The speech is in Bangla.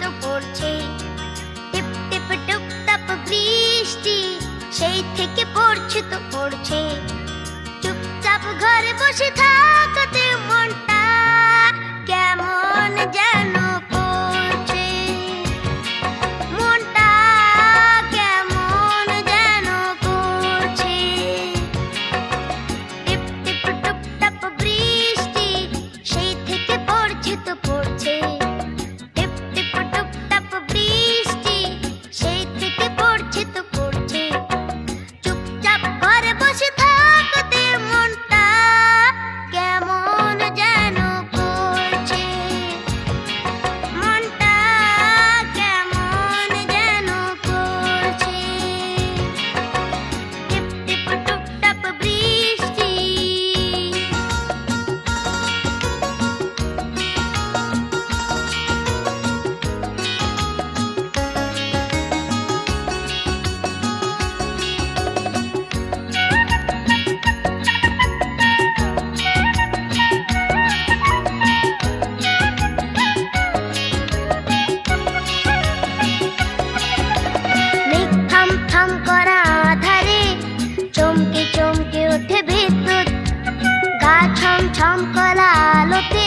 তো পড়ছে। টিপ টিপ টুপ টাপ বৃষ্টি, সেই থেকে পড়ছে তো পড়ছে। চুপচাপ ঘরে বসে থাকতে মনটা কেমন যেন করছে। মনটা কেমন যেন করছে। টিপ বৃষ্টি, সেই থেকে পড়ছে পড়ছে। ঝমকলা আলোতে